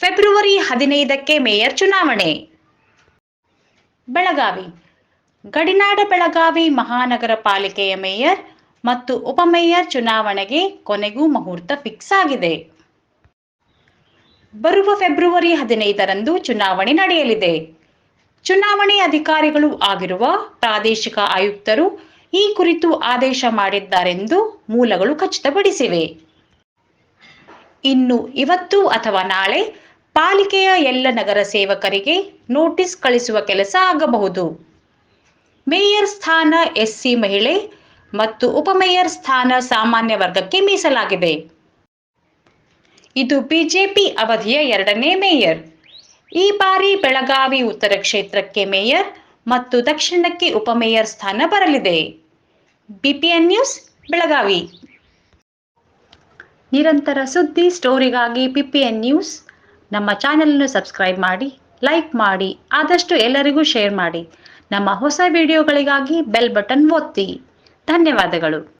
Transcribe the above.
February ಹದಿನೈದಕ್ಕೆ mayor ಚುನಾವಣೆ. ಬೆಳಗಾವಿ. ಗಡಿನಾಡ ಬೆಳಗಾವಿ ಮಹಾನಗರ ಪಾಲಿಕೆಯ ಮೇಯರ್ ಮತ್ತು ಉಪಮೇಯರ್ ಚುನಾವಣೆಗೆ ಕೊನೆಗೂ ಮುಹೂರ್ತ ಫಿಕ್ಸ್ ಆಗಿದೆ. ಬರುವ ಫೆಬ್ರವರಿ ಹದಿನೈದರಂದು ಚುನಾವಣೆ ನಡೆಯಲಿದೆ. ಚುನಾವಣೆ ಅಧಿಕಾರಿಗಳು ಆಗಿರುವ ಪ್ರಾದೇಶಿಕ ಆಯುಕ್ತರು ಈ ಕುರಿತು ಆದೇಶ ಮಾಡಿದ್ದಾರೆಂದು ಮೂಲಗಳು ಖಚಿತಪಡಿಸಿವೆ. ಇನ್ನು ಇವತ್ತು ಅಥವಾ ನಾಳೆ ಪಾಲಿಕೆಯ ಎಲ್ಲ ನಗರ ಸೇವಕರಿಗೆ ನೋಟಿಸ್ ಕಳಿಸುವ ಕೆಲಸ ಆಗಬಹುದು. ಮೇಯರ್ ಸ್ಥಾನ ಎಸ್ಸಿ ಮಹಿಳೆ ಮತ್ತು ಉಪಮೇಯರ್ ಸ್ಥಾನ ಸಾಮಾನ್ಯ ವರ್ಗಕ್ಕೆ ಮೀಸಲಾಗಿದೆ. ಇದು ಬಿಜೆಪಿ ಅವಧಿಯ ಎರಡನೇ ಮೇಯರ್. ಈ ಬಾರಿ ಬೆಳಗಾವಿ ಉತ್ತರ ಕ್ಷೇತ್ರಕ್ಕೆ ಮೇಯರ್ ಮತ್ತು ದಕ್ಷಿಣಕ್ಕೆ ಉಪಮೇಯರ್ ಸ್ಥಾನ ಬರಲಿದೆ. BPN news, Belagavi. ನಿರಂತರ ಸುದ್ದಿ ಸ್ಟೋರಿಗಾಗಿ ಪಿಪಿಎನ್ ನ್ಯೂಸ್. ನಮ್ಮ ಚಾನೆಲನ್ನು ಸಬ್ಸ್ಕ್ರೈಬ್ ಮಾಡಿ, ಲೈಕ್ ಮಾಡಿ, ಆದಷ್ಟು ಎಲ್ಲರಿಗೂ ಶೇರ್ ಮಾಡಿ. ನಮ್ಮ ಹೊಸ ವಿಡಿಯೋಗಳಿಗಾಗಿ ಬೆಲ್ ಬಟನ್ ಒತ್ತಿ. ಧನ್ಯವಾದಗಳು.